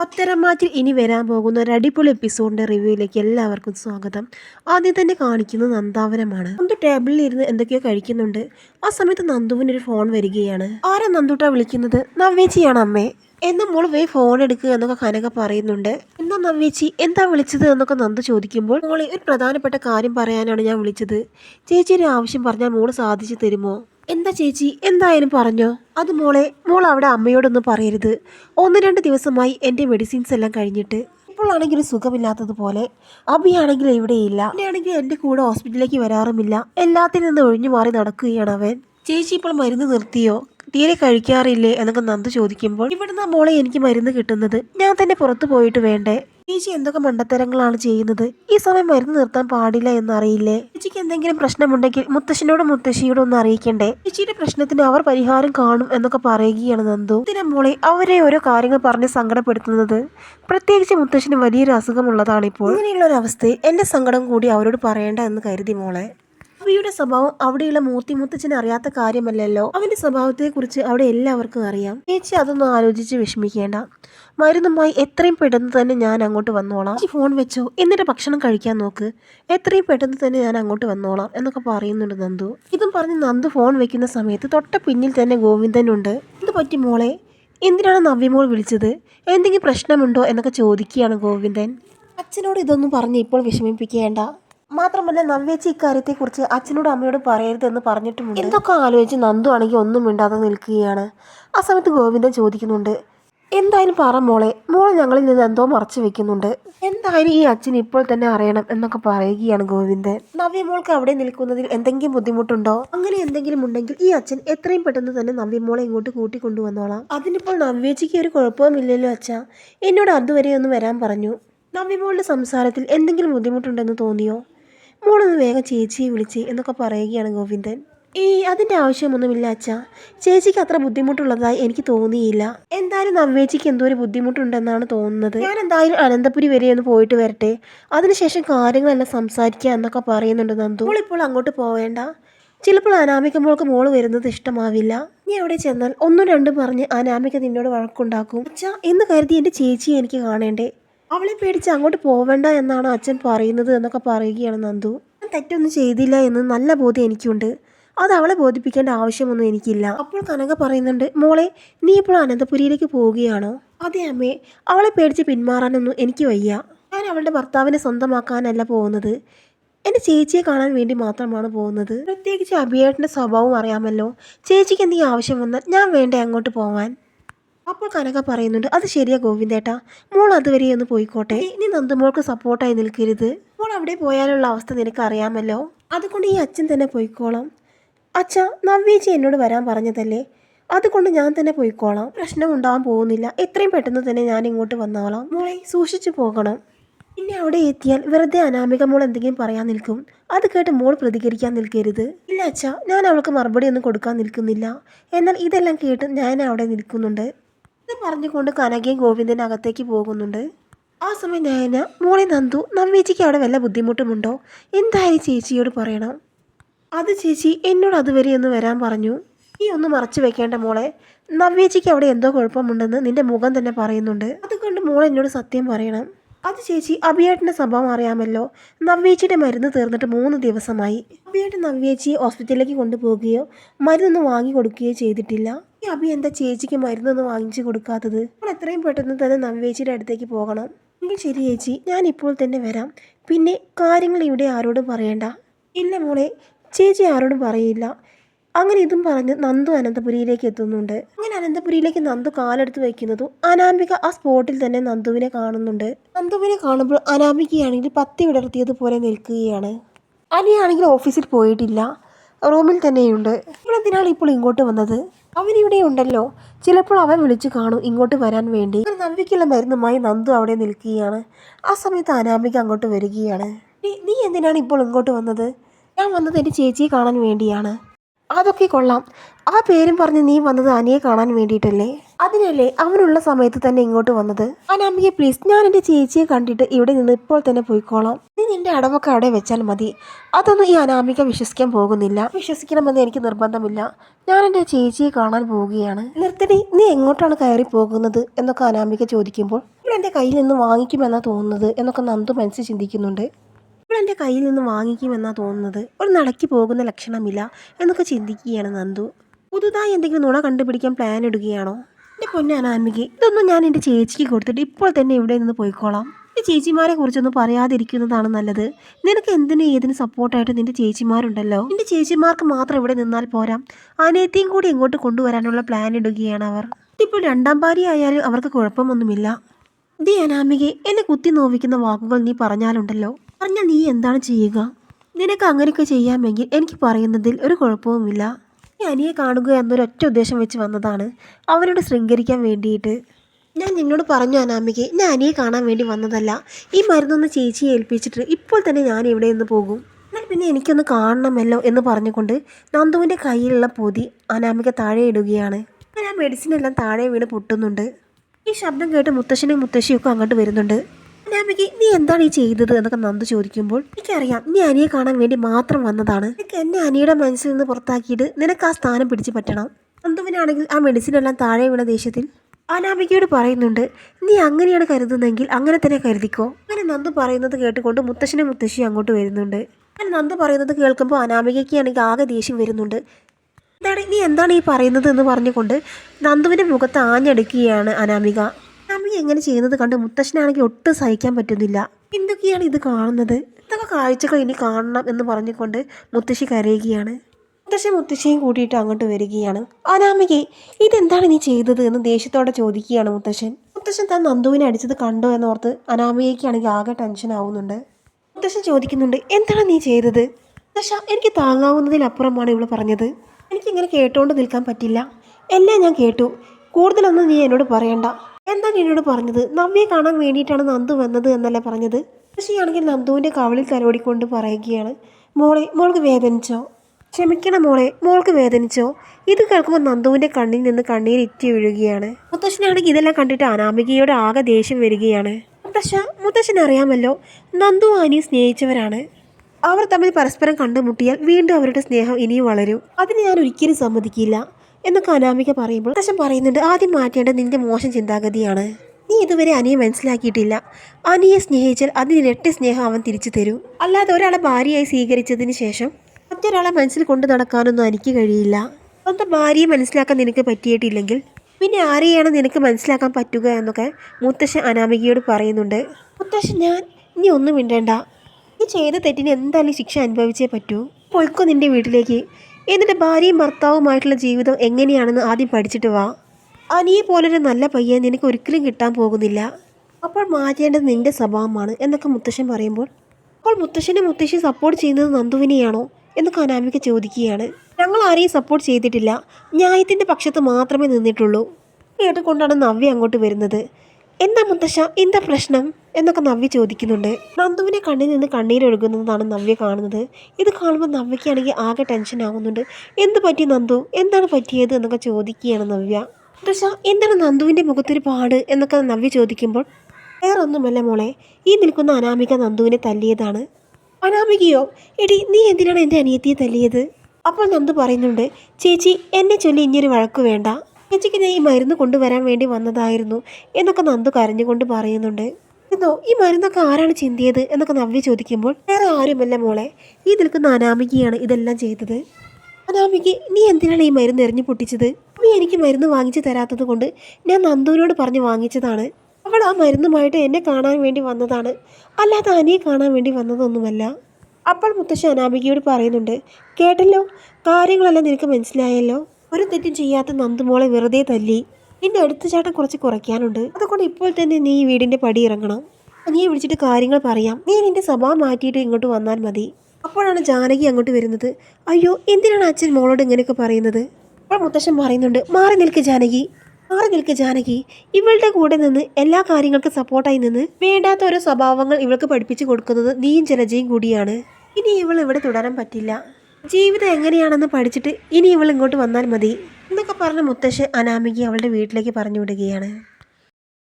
പത്തരമാറ്റിൽ ഇനി വരാൻ പോകുന്ന ഒരു അടിപൊളി എപ്പിസോഡിന്റെ റിവ്യൂയിലേക്ക് എല്ലാവർക്കും സ്വാഗതം. ആദ്യം തന്നെ കാണിക്കുന്നത് നന്ദാവനമാണ് നന്ദു ടേബിളിൽ ഇരുന്ന് എന്തൊക്കെയോ കഴിക്കുന്നുണ്ട്. ആ സമയത്ത് നന്ദുവിന് ഒരു ഫോൺ വരികയാണ്. ആരാ നന്ദുട്ടാ വിളിക്കുന്നത്? നവ്യേച്ചിയാണ് അമ്മേ? എന്ന് മോൾ വേ ഫോൺ എടുക്കുക എന്നൊക്കെ കനക പറയുന്നുണ്ട്. എന്താ നവ്യേച്ചി? എന്താ വിളിച്ചത്? എന്നൊക്കെ നന്ദു ചോദിക്കുമ്പോൾ മോളെ ഒരു പ്രധാനപ്പെട്ട കാര്യം പറയാനാണ് ഞാൻ വിളിച്ചത്. ചേച്ചി ഒരു ആവശ്യം പറഞ്ഞാൽ മോൾ സാധിച്ചു തരുമോ? എന്താ ചേച്ചി? എന്തായാലും പറഞ്ഞോ. അത് മോളെ മോൾ അവിടെ അമ്മയോടൊന്നും പറയരുത്. ഒന്ന് രണ്ട് ദിവസമായി എന്റെ മെഡിസിൻസ് എല്ലാം കഴിഞ്ഞിട്ട്. ഇപ്പോഴാണെങ്കിൽ സുഖമില്ലാത്തതുപോലെ. അബിയാണെങ്കിൽ ഇവിടെയില്ല. അമ്മയാണെങ്കിൽ എന്റെ കൂടെ ഹോസ്പിറ്റലിലേക്ക് വരാറുമില്ല. എല്ലാത്തിൽ നിന്ന് ഒഴിഞ്ഞു മാറി നടക്കുകയാണ് അവൻ. ചേച്ചി ഇപ്പോൾ മരുന്ന് നിർത്തിയോ? തീരെ കഴിക്കാറില്ലേ? എന്നൊക്കെ നന്ദു ചോദിക്കുമ്പോൾ ഇവിടുന്ന് മോളെ എനിക്ക് മരുന്ന് കിട്ടുന്നത്. ഞാൻ തന്നെ പുറത്തു പോയിട്ട് വേണ്ടേ? ചേച്ചി എന്തൊക്കെ മണ്ടത്തരങ്ങളാണ് ചെയ്യുന്നത്? ഈ സമയം മരുന്ന് നിർത്താൻ പാടില്ല എന്നറിയില്ലേ? ചേച്ചിക്ക് എന്തെങ്കിലും പ്രശ്നമുണ്ടെങ്കിൽ മുത്തശ്ശനോടും മുത്തശ്ശിയോടും ഒന്ന് അറിയിക്കണ്ടേ? ചേച്ചിയുടെ പ്രശ്നത്തിന് അവർ പരിഹാരം കാണും എന്നൊക്കെ പറയുകയാണ് നന്ദു. ഇതിനെ മോളെ അവരെ ഓരോ കാര്യങ്ങൾ പറഞ്ഞ് സങ്കടപ്പെടുത്തുന്നത്? പ്രത്യേകിച്ച് മുത്തശ്ശിന് വലിയൊരു അസുഖമുള്ളതാണ് ഇപ്പോൾ ഇങ്ങനെയുള്ള ഒരു അവസ്ഥയിൽ എന്റെ സങ്കടം കൂടി അവരോട് പറയേണ്ട എന്ന് കരുതി മോളെ. അവിയുടെ സ്വഭാവം അവിടെയുള്ള മൂത്തി മുത്തച്ഛന് അറിയാത്ത കാര്യമല്ലല്ലോ. അവന്റെ സ്വഭാവത്തെ കുറിച്ച് അവിടെ എല്ലാവർക്കും അറിയാം. ചേച്ചി അതൊന്നും ആലോചിച്ച് വിഷമിക്കേണ്ട. മരുന്നുമായി എത്രയും പെട്ടെന്ന് തന്നെ ഞാൻ അങ്ങോട്ട് വന്നോളാം. ഫോൺ വെച്ചോ? എന്നിട്ട് ഭക്ഷണം കഴിക്കാൻ നോക്ക്. എത്രയും പെട്ടെന്ന് തന്നെ ഞാൻ അങ്ങോട്ട് വന്നോളാം എന്നൊക്കെ പറയുന്നുണ്ട് നന്ദു. ഇതും പറഞ്ഞ് നന്ദു ഫോൺ വെക്കുന്ന സമയത്ത് തൊട്ട പിന്നിൽ തന്നെ ഗോവിന്ദനുണ്ട് എന്ത് പറ്റി മോളെ? എന്തിനാണ് നവ്യമോൾ വിളിച്ചത്? എന്തെങ്കിലും പ്രശ്നമുണ്ടോ എന്നൊക്കെ ചോദിക്കുകയാണ് ഗോവിന്ദൻ. അച്ഛനോട് ഇതൊന്നും പറഞ്ഞ് ഇപ്പോൾ വിഷമിപ്പിക്കേണ്ട. മാത്രമല്ല നവ്യച്ച ഇക്കാര്യത്തെ കുറിച്ച് അച്ഛനോടും അമ്മയോടും പറയരുത് എന്ന് പറഞ്ഞിട്ടും എന്തൊക്കെ ആലോചിച്ച് നന്ദു ആണെങ്കിൽ ഒന്നും മിണ്ടാതെ നിൽക്കുകയാണ്. ആ സമയത്ത് ഗോവിന്ദൻ ചോദിക്കുന്നുണ്ട് എന്തായാലും പറ മോളെ മോൾ ഞങ്ങളിൽ നിന്ന് എന്തോ മറച്ചു വെക്കുന്നുണ്ട്. എന്തായാലും ഈ അച്ഛൻ ഇപ്പോൾ തന്നെ അറിയണം എന്നൊക്കെ പറയുകയാണ് ഗോവിന്ദൻ. നവ്യമോൾക്ക് അവിടെ നിൽക്കുന്നതിൽ എന്തെങ്കിലും ബുദ്ധിമുട്ടുണ്ടോ? അങ്ങനെ എന്തെങ്കിലും ഉണ്ടെങ്കിൽ ഈ അച്ഛൻ എത്രയും പെട്ടെന്ന് തന്നെ നവ്യമോളെ ഇങ്ങോട്ട് കൂട്ടിക്കൊണ്ടുവന്നോളാം. അതിനിപ്പോൾ നവ്യേച്ചിക്ക് ഒരു കുഴപ്പമില്ലല്ലോ അച്ഛ. എന്നോട് അതുവരെ ഒന്ന് വരാൻ പറഞ്ഞു. നവ്യമോളുടെ സംസാരത്തിൽ എന്തെങ്കിലും ബുദ്ധിമുട്ടുണ്ടെന്ന് തോന്നിയോ? മോളൊന്ന് വേഗം ചേച്ചിയെ വിളിച്ച് എന്നൊക്കെ പറയുകയാണ് ഗോവിന്ദൻ. ഈ അതിന്റെ ആവശ്യമൊന്നുമില്ല അച്ഛാ. ചേച്ചിക്ക് അത്ര ബുദ്ധിമുട്ടുള്ളതായി എനിക്ക് തോന്നിയില്ല. എന്തായാലും നവ്വേച്ചിക്ക് എന്തോ ഒരു ബുദ്ധിമുട്ടുണ്ടെന്നാണ് തോന്നുന്നത്. ഞാൻ എന്തായാലും അനന്തപുരി വരെ ഒന്ന് പോയിട്ട് വരട്ടെ. അതിനുശേഷം കാര്യങ്ങളെല്ലാം സംസാരിക്കുക എന്നൊക്കെ പറയുന്നുണ്ട് നന്ദു. ഇപ്പോൾ അങ്ങോട്ട് പോവേണ്ട. ചിലപ്പോൾ അനാമിക മോൾ വരുന്നത് ഇഷ്ടമാവില്ല. നീ അവിടെ ചെന്നാൽ ഒന്നും രണ്ടും പറഞ്ഞ് അനാമിക നിന്നോട് വഴക്കുണ്ടാക്കും. അച്ഛാ എന്ന് കരുതി എന്റെ ചേച്ചിയെ എനിക്ക് കാണേണ്ടേ? അവളെ പേടിച്ച് അങ്ങോട്ട് പോവണ്ട എന്നാണ് അച്ഛൻ പറയുന്നത് എന്നൊക്കെ പറയുകയാണ് നന്ദു. ഞാൻ തെറ്റൊന്നും ചെയ്തില്ല എന്ന് നല്ല ബോധ്യം എനിക്കുണ്ട്. അത് അവളെ ബോധിപ്പിക്കേണ്ട ആവശ്യമൊന്നും എനിക്കില്ല. അപ്പോൾ കനക പറയുന്നുണ്ട് മോളെ നീ ഇപ്പോൾ അനന്തപുരിയിലേക്ക് പോവുകയാണോ? അതെ അമ്മേ അവളെ പേടിച്ച് പിന്മാറാനൊന്നും എനിക്ക് വയ്യ. ഞാൻ അവളുടെ ഭർത്താവിനെ സ്വന്തമാക്കാനല്ല പോകുന്നത്. എന്റെ ചേച്ചിയെ കാണാൻ വേണ്ടി മാത്രമാണ് പോകുന്നത്. പ്രത്യേകിച്ച് അഭിയേട്ടന്റെ സ്വഭാവം അറിയാമല്ലോ. ചേച്ചിക്ക് എന്തെങ്കിലും ആവശ്യം വന്നാൽ ഞാൻ വേണ്ടേ അങ്ങോട്ട് പോവാൻ? അപ്പോൾ കനക പറയുന്നുണ്ട് അത് ശരിയാ ഗോവിന്ദേട്ടാ. മോൾ അതുവരെ ഒന്ന് പോയിക്കോട്ടെ. ഇനി നന്ദമോൾക്ക് സപ്പോർട്ടായി നിൽക്കരുത്. മോൾ അവിടെ പോയാലുള്ള അവസ്ഥ നിനക്ക് അറിയാമല്ലോ അതുകൊണ്ട് ഈ അച്ഛൻ തന്നെ പോയിക്കോളാം. അച്ഛ നവ്യേച്ചി എന്നോട് വരാൻ പറഞ്ഞതല്ലേ? അതുകൊണ്ട് ഞാൻ തന്നെ പോയിക്കോളാം. പ്രശ്നം ഉണ്ടാവാൻ പോകുന്നില്ല. എത്രയും പെട്ടെന്ന് തന്നെ ഞാൻ ഇങ്ങോട്ട് വന്നോളാം. മോളെ സൂക്ഷിച്ചു പോകണം. പിന്നെ അവിടെ എത്തിയാൽ വെറുതെ അനാമിക മോൾ എന്തെങ്കിലും പറയാൻ നിൽക്കും. അത് കേട്ട് മോൾ പ്രതികരിക്കാൻ നിൽക്കരുത്. ഇല്ല അച്ഛാ ഞാൻ അവൾക്ക് മറുപടി ഒന്നും കൊടുക്കാൻ നിൽക്കുന്നില്ല. എന്നാൽ ഇതെല്ലാം കേട്ട് ഞാൻ അവിടെ നിൽക്കുന്നുണ്ട്. ഇത് പറഞ്ഞുകൊണ്ട് കനകയും ഗോവിന്ദൻ അകത്തേക്ക് പോകുന്നുണ്ട്. ആ സമയം നയന മോളെ നന്ദു നവ്വേച്ചിക്ക് അവിടെ വല്ല ബുദ്ധിമുട്ടുമുണ്ടോ? എന്തായാലും ചേച്ചിയോട് പറയണം? അത് ചേച്ചി എന്നോട് അതുവരെ ഒന്ന് വരാൻ പറഞ്ഞു. നീ ഒന്ന് മറച്ചു വെക്കേണ്ട മോളെ. നവ്യേച്ചിക്ക് അവിടെ എന്തോ കുഴപ്പമുണ്ടെന്ന് നിന്റെ മുഖം തന്നെ പറയുന്നുണ്ട്. അതുകൊണ്ട് മോൾ എന്നോട് സത്യം പറയണം. അത് ചേച്ചി അഭിയേട്ടന്റെ സ്വഭാവം അറിയാമല്ലോ. നവ്യേച്ചിയുടെ മരുന്ന് തീർന്നിട്ട് മൂന്ന് ദിവസമായി. അഭിയേട്ടൻ നവ്യേച്ചിയെ ഹോസ്പിറ്റലിലേക്ക് കൊണ്ടുപോകുകയോ മരുന്നൊന്നും വാങ്ങി കൊടുക്കുകയോ ചെയ്തിട്ടില്ല. ഈ അഭി എന്താ ചേച്ചിക്ക് മരുന്നൊന്നും വാങ്ങിച്ചു കൊടുക്കാത്തത്? നമ്മൾ എത്രയും പെട്ടെന്ന് തന്നെ നവ്യേച്ചിയുടെ അടുത്തേക്ക് പോകണം. എങ്കിൽ ശരി ചേച്ചി ഞാൻ ഇപ്പോൾ തന്നെ വരാം. പിന്നെ കാര്യങ്ങൾ ഇവിടെ ആരോടും പറയണ്ട. ഇല്ല മോളെ ചേച്ചി ആരോടും പറയില്ല. അങ്ങനെ ഇതും പറഞ്ഞ് നന്ദു അനന്തപുരിയിലേക്ക് എത്തുന്നുണ്ട്. അങ്ങനെ അനന്തപുരിയിലേക്ക് നന്ദു കാലെടുത്ത് വയ്ക്കുന്നതും അനാമിക ആ സ്പോട്ടിൽ തന്നെ നന്ദുവിനെ കാണുന്നുണ്ട്. നന്ദുവിനെ കാണുമ്പോൾ അനാമികയാണെങ്കിൽ പത്തി വിടർത്തിയതുപോലെ നിൽക്കുകയാണ്. അനിയാണെങ്കിൽ ഓഫീസിൽ പോയിട്ടില്ല. റൂമിൽ തന്നെയുണ്ട്. ഇവളെന്തിനാണ് ഇപ്പോൾ ഇങ്ങോട്ട് വന്നത്? അവനിവിടെ ഉണ്ടല്ലോ. ചിലപ്പോൾ അവൻ വിളിച്ചു കാണും ഇങ്ങോട്ട് വരാൻ വേണ്ടി. ഒരു നമ്പിക്കുള്ള മരുന്നുമായി നന്ദു അവിടെ നിൽക്കുകയാണ്. ആ സമയത്ത് അനാമിക അങ്ങോട്ട് വരികയാണ്. "നീ- നീ എന്തിനാണ് ഇപ്പോൾ ഇങ്ങോട്ട് വന്നത്? ഞാൻ വന്നത് എന്റെ ചേച്ചിയെ കാണാൻ വേണ്ടിയാണ്. അതൊക്കെ കൊള്ളാം. ആ പേരും പറഞ്ഞ് നീ വന്നത് അനിയെ കാണാൻ വേണ്ടിയിട്ടല്ലേ? അതിനല്ലേ അവനുള്ള സമയത്ത് തന്നെ ഇങ്ങോട്ട് വന്നത്? അനാമിക പ്ലീസ് ഞാൻ എന്റെ ചേച്ചിയെ കണ്ടിട്ട് ഇവിടെ നിന്ന് ഇപ്പോൾ തന്നെ പോയിക്കോളാം. നീ നിന്റെ അടവൊക്കെ അവിടെ വെച്ചാൽ മതി. അതൊന്നും ഈ അനാമിക വിശ്വസിക്കാൻ പോകുന്നില്ല. വിശ്വസിക്കണമെന്ന് എനിക്ക് നിർബന്ധമില്ല. ഞാൻ എന്റെ ചേച്ചിയെ കാണാൻ പോവുകയാണ്. നിർത്തടി നീ എങ്ങോട്ടാണ് കയറി പോകുന്നത്? എന്നൊക്കെ അനാമിക ചോദിക്കുമ്പോൾ എന്റെ എന്റെ കയ്യിൽ നിന്ന് വാങ്ങിക്കുമെന്നാണ് തോന്നുന്നത് എന്നൊക്കെ നന്ദു മനസ്സിൽ ചിന്തിക്കുന്നുണ്ട്. എന്റെ കയ്യിൽ നിന്ന് വാങ്ങിക്കുമെന്നാണ് തോന്നുന്നത്. ഒരു നടക്കി പോകുന്ന ലക്ഷണമില്ല എന്നൊക്കെ ചിന്തിക്കുകയാണ് നന്ദു. പുതുതായി എന്തെങ്കിലും നുണ കണ്ടുപിടിക്കാൻ പ്ലാൻ ഇടുകയാണോ? എന്റെ പൊന്നാനാമികി ഇതൊന്നും ഞാൻ എന്റെ ചേച്ചിക്ക് കൊടുത്തിട്ട് ഇപ്പോൾ തന്നെ ഇവിടെ നിന്ന് പോയിക്കോളാം. എന്റെ ചേച്ചിമാരെ കുറിച്ചൊന്നും പറയാതിരിക്കുന്നതാണ് നല്ലത്. നിനക്ക് എന്തിനും ഏതിനും സപ്പോർട്ടായിട്ട് നിന്റെ ചേച്ചിമാരുണ്ടല്ലോ? നിന്റെ ചേച്ചിമാർക്ക് മാത്രം ഇവിടെ നിന്നാൽ പോരാ. അനേത്തെയും കൂടി ഇങ്ങോട്ട് കൊണ്ടുവരാനുള്ള പ്ലാൻ ഇടുകയാണ് അവർ. ഇപ്പോൾ രണ്ടാം ഭാര്യ ആയാലും അവർക്ക് കുഴപ്പമൊന്നുമില്ല. ദി അനാമികെ എന്നെ കുത്തി നോവിക്കുന്ന വാക്കുകൾ നീ പറഞ്ഞാലുണ്ടല്ലോ. പറഞ്ഞാൽ നീ എന്താണ് ചെയ്യുക? നിനക്ക് അങ്ങനെയൊക്കെ ചെയ്യാമെങ്കിൽ എനിക്ക് പറയുന്നതിൽ ഒരു കുഴപ്പവുമില്ല. ഞാൻ അനിയെ കാണുക എന്നൊരു എന്നൊരൊറ്റ ഉദ്ദേശം വെച്ച് വന്നതാണ്. അവനോട് ശൃംഗരിക്കാൻ വേണ്ടിയിട്ട്. ഞാൻ നിന്നോട് പറഞ്ഞു അനാമികെ ഞാൻ അനിയെ കാണാൻ വേണ്ടി വന്നതല്ല. ഈ മരുന്നൊന്ന് ചേച്ചിയെ ഏൽപ്പിച്ചിട്ട് ഇപ്പോൾ തന്നെ ഞാൻ ഇവിടെ നിന്ന് പോകും. എന്നാൽ പിന്നെ എനിക്കൊന്ന് കാണണമല്ലോ എന്ന് പറഞ്ഞുകൊണ്ട് നന്ദുവിന്റെ കയ്യിലുള്ള പൊതി അനാമിക താഴെ ഇടുകയാണ്. ഞാൻ ആ മെഡിസിൻ എല്ലാം താഴെ വീണ് പൊട്ടുന്നുണ്ട്. ഈ ശബ്ദം കേട്ട് മുത്തശ്ശനും മുത്തശ്ശിയൊക്കെ അങ്ങോട്ട് വരുന്നുണ്ട്. അനാമിക നീ എന്താണ് ഈ ചെയ്തത്? എന്നൊക്കെ നന്ദു ചോദിക്കുമ്പോൾ എനിക്കറിയാം നീ അനിയെ കാണാൻ വേണ്ടി മാത്രം വന്നതാണ്. നിനക്ക് എന്നെ അനിയുടെ മനസ്സിൽ നിന്ന് പുറത്താക്കിയിട്ട് നിനക്ക് ആ സ്ഥാനം പിടിച്ചു പറ്റണം. നന്ദുവിനാണെങ്കിൽ ആ മെഡിസിൻ എല്ലാം താഴെ വീണ ദേഷ്യത്തിൽ അനാമികയോട് പറയുന്നുണ്ട് നീ അങ്ങനെയാണ് കരുതുന്നതെങ്കിൽ അങ്ങനെ തന്നെ കരുതിക്കോ? അങ്ങനെ നന്ദു പറയുന്നത് കേട്ടുകൊണ്ട് മുത്തശ്ശനും മുത്തശ്ശിയും അങ്ങോട്ട് വരുന്നുണ്ട്. അങ്ങനെ നന്ദു പറയുന്നത് കേൾക്കുമ്പോൾ അനാമികയ്ക്കാണെങ്കിൽ ആകെ ദേഷ്യം വരുന്നുണ്ട്. എന്താണ് നീ എന്താണ് ഈ പറയുന്നത്? എന്ന് പറഞ്ഞുകൊണ്ട് നന്ദുവിന്റെ മുഖത്ത് ആഞ്ഞടിക്കുകയാണ് അനാമിക. അനാമിക എങ്ങനെ ചെയ്യുന്നത് കണ്ട് മുത്തശ്ശനാണെങ്കിൽ ഒട്ടും സഹിക്കാൻ പറ്റുന്നില്ല. എന്തൊക്കെയാണ് ഇത് കാണുന്നത്? ഇതൊക്കെ കാഴ്ചകൾ ഇനി കാണണം എന്ന് പറഞ്ഞുകൊണ്ട് മുത്തശ്ശി കരയുകയാണ്. മുത്തശ്ശി മുത്തശ്ശിയും കൂട്ടിയിട്ട് അങ്ങോട്ട് വരികയാണ്. അനാമികെ ഇതെന്താണ് നീ ചെയ്തത് എന്ന് ദേഷ്യത്തോടെ ചോദിക്കുകയാണ് മുത്തശ്ശൻ. മുത്തശ്ശൻ താൻ നന്ദുവിനെ അടിച്ചത് കണ്ടോ എന്നോർത്ത് അനാമികയ്ക്കാണെങ്കിൽ ആകെ ടെൻഷൻ ആവുന്നുണ്ട്. മുത്തശ്ശൻ ചോദിക്കുന്നുണ്ട് എന്താണ് നീ ചെയ്തത്? മുത്തശ്ശ എനിക്ക് താങ്ങാവുന്നതിലപ്പുറമാണ് ഇവൾ പറഞ്ഞത്. എനിക്കിങ്ങനെ കേട്ടുകൊണ്ട് നിൽക്കാൻ പറ്റില്ല. എല്ലാം ഞാൻ കേട്ടു. കൂടുതലൊന്നും നീ എന്നോട് പറയണ്ട. എന്താ എന്നോട് പറഞ്ഞത്? നവ്യെ കാണാൻ വേണ്ടിയിട്ടാണ് നന്ദു വന്നത് എന്നല്ലേ പറഞ്ഞത്? പക്ഷേയാണെങ്കിൽ നന്ദുവിന്റെ കവളിൽ തലോടിക്കൊണ്ട് പറയുകയാണ്. മോളെ മോൾക്ക് വേദനിച്ചോ? ക്ഷമിക്കണം മോളെ മോൾക്ക് വേദനിച്ചോ? ഇത് കേൾക്കുമ്പോൾ നന്ദുവിന്റെ കണ്ണിൽ നിന്ന് കണ്ണീർ ഇറ്റി വീഴുകയാണ് മുത്തശ്ശനാണെങ്കിൽ ഇതെല്ലാം കണ്ടിട്ട് അനാമികയോട് ആകെ ദേഷ്യം വരികയാണ്. മുത്തശ്ശ മുത്തശ്ശൻ അറിയാമല്ലോ നന്ദു ആനിയും സ്നേഹിച്ചവരാണ്. അവർ തമ്മിൽ പരസ്പരം കണ്ടുമുട്ടിയാൽ വീണ്ടും അവരുടെ സ്നേഹം ഇനിയും വളരും. അതിന് ഞാൻ ഒരിക്കലും സമ്മതിക്കില്ല. എന്നൊക്കെ അനാമിക പറയുമ്പോൾ അച്ഛൻ പറയുന്നുണ്ട് ആദ്യം മാറ്റേണ്ടത് നിന്റെ മോശം ചിന്താഗതിയാണ്. നീ ഇതുവരെ അനിയെ മനസ്സിലാക്കിയിട്ടില്ല. അനിയെ സ്നേഹിച്ചാൽ അതിനിരട്ടി സ്നേഹം അവൻ തിരിച്ചു തരും. അല്ലാതെ ഒരാളെ ഭാര്യയായി സ്വീകരിച്ചതിന് ശേഷം മറ്റൊരാളെ മനസ്സിൽ കൊണ്ടു നടക്കാനൊന്നും എനിക്ക് കഴിയില്ല. സ്വന്തം ഭാര്യയെ മനസ്സിലാക്കാൻ നിനക്ക് പറ്റിയിട്ടില്ലെങ്കിൽ പിന്നെ ആരെയാണ് നിനക്ക് മനസ്സിലാക്കാൻ പറ്റുക എന്നൊക്കെ മുത്തശ്ശൻ അനാമികയോട് പറയുന്നുണ്ട്. മുത്തശ്ശൻ ഞാൻ നീ ഒന്നും മിണ്ടേണ്ട. നീ ചെയ്ത തെറ്റിന് എന്തായാലും ശിക്ഷ അനുഭവിച്ചേ പറ്റൂ. പൊയ്ക്കോ നിന്റെ വീട്ടിലേക്ക്. എന്നിട്ട് ഭാര്യയും ഭർത്താവുമായിട്ടുള്ള ജീവിതം എങ്ങനെയാണെന്ന് ആദ്യം പഠിച്ചിട്ട് വാ. അനിയെ പോലൊരു നല്ല പയ്യൻ നിനക്ക് ഒരിക്കലും കിട്ടാൻ പോകുന്നില്ല. അപ്പോൾ മാറ്റേണ്ടത് നിന്റെ സ്വഭാവമാണ് എന്നൊക്കെ മുത്തശ്ശൻ പറയുമ്പോൾ അപ്പോൾ മുത്തശ്ശനെ മുത്തശ്ശി സപ്പോർട്ട് ചെയ്യുന്നത് നന്ദുവിനെയാണോ എന്നൊക്കെ അനാമിക ചോദിക്കുകയാണ്. ഞങ്ങൾ ആരെയും സപ്പോർട്ട് ചെയ്തിട്ടില്ല. ന്യായത്തിന്റെ പക്ഷത്ത് മാത്രമേ നിന്നിട്ടുള്ളൂ. കേട്ടുകൊണ്ടാണ് നവ്യ അങ്ങോട്ട് വരുന്നത്. എന്താ മുത്തശ്ശ എന്താ പ്രശ്നം? എന്നൊക്കെ നവ്യ ചോദിക്കുന്നുണ്ട്. നന്ദുവിനെ കണ്ണിൽ നിന്ന് കണ്ണീരൊഴുകുന്നതാണ് നവ്യ കാണുന്നത്. ഇത് കാണുമ്പോൾ നവ്യക്കാണെങ്കിൽ ആകെ ടെൻഷൻ ആകുന്നുണ്ട്. എന്ത് പറ്റി നന്ദു? എന്താണ് പറ്റിയത് എന്നൊക്കെ ചോദിക്കുകയാണ് നവ്യ. ദൃശ എന്താണ് നന്ദുവിന്റെ മുഖത്തൊരു പാട് എന്നൊക്കെ നവ്യ ചോദിക്കുമ്പോൾ വേറൊന്നുമല്ല മോളെ ഈ നിൽക്കുന്ന അനാമിക നന്ദുവിനെ തല്ലിയതാണ്. അനാമികയോ? എടി നീ എന്തിനാണ് എന്റെ അനിയത്തിയെ തല്ലിയത്? അപ്പോൾ നന്ദു പറയുന്നുണ്ട് ചേച്ചി എന്നെ ചൊല്ലി ഇനിയൊരു വഴക്ക് വേണ്ട. ചേച്ചിക്ക് ഞാൻ ഈ മരുന്ന് കൊണ്ടുവരാൻ വേണ്ടി വന്നതായിരുന്നു എന്നൊക്കെ നന്ദു കരഞ്ഞുകൊണ്ട് പറയുന്നുണ്ട്. എന്നോ ഈ മരുന്നൊക്കെ ആരാണ് ചിന്തിയത് എന്നൊക്കെ നവ്യ ചോദിക്കുമ്പോൾ വേറെ ആരുമല്ല മോളെ. ഈ നിൽക്കുന്ന അനാമികയാണ് ഇതെല്ലാം ചെയ്തത്. അനാമിക നീ എന്തിനാണ് ഈ മരുന്ന് എറിഞ്ഞു പൊട്ടിച്ചത്? നീ എനിക്ക് മരുന്ന് വാങ്ങിച്ചു തരാത്തത് കൊണ്ട് ഞാൻ നന്ദുവിനോട് പറഞ്ഞ് വാങ്ങിച്ചതാണ്. അവൾ ആ മരുന്നുമായിട്ട് എന്നെ കാണാൻ വേണ്ടി വന്നതാണ്. അല്ലാതെ അനിയെ കാണാൻ വേണ്ടി വന്നതൊന്നുമല്ല. അപ്പോൾ മുത്തശ്ശി അനാമികയോട് പറയുന്നുണ്ട് കേട്ടല്ലോ കാര്യങ്ങളെല്ലാം നിനക്ക് മനസ്സിലായല്ലോ. ഒരു തെറ്റും ചെയ്യാത്ത നന്ദുമോളെ വെറുതെ തല്ലി. നിന്റെ ചേട്ടൻ കുറച്ച് കുറയ്ക്കാനുണ്ട്. അതുകൊണ്ട് ഇപ്പോൾ തന്നെ നീ ഈ വീടിന്റെ പടി ഇറങ്ങണം. നീ വിളിച്ചിട്ട് കാര്യങ്ങൾ പറയാം. നീ നിന്റെ സ്വഭാവം മാറ്റിയിട്ട് ഇങ്ങോട്ട് വന്നാൽ മതി. അപ്പോഴാണ് ജാനകി അങ്ങോട്ട് വരുന്നത്. അയ്യോ എന്തിനാണ് അച്ഛൻ മോളോട് ഇങ്ങനെയൊക്കെ പറയുന്നത്? അപ്പോൾ മുത്തശ്ശൻ പറയുന്നുണ്ട് മാറി നിൽക്ക് ജാനകി. മാറി നിൽക്ക് ജാനകി. ഇവളുടെ കൂടെ നിന്ന് എല്ലാ കാര്യങ്ങൾക്കും സപ്പോർട്ടായി നിന്ന് വേണ്ടാത്ത ഓരോ സ്വഭാവങ്ങൾ ഇവൾക്ക് പഠിപ്പിച്ചു കൊടുക്കുന്നത് നീയും ജലജയും കൂടിയാണ്. ഇനി ഇവൾ ഇവിടെ തുടരാൻ പറ്റില്ല. ജീവിതം എങ്ങനെയാണെന്ന് പഠിച്ചിട്ട് ഇനി ഇവൾ ഇങ്ങോട്ട് വന്നാൽ മതി. എന്നൊക്കെ പറഞ്ഞ് മുത്തശ്ശി അനാമികയെ അവളുടെ വീട്ടിലേക്ക് പറഞ്ഞു വിടുകയാണ്.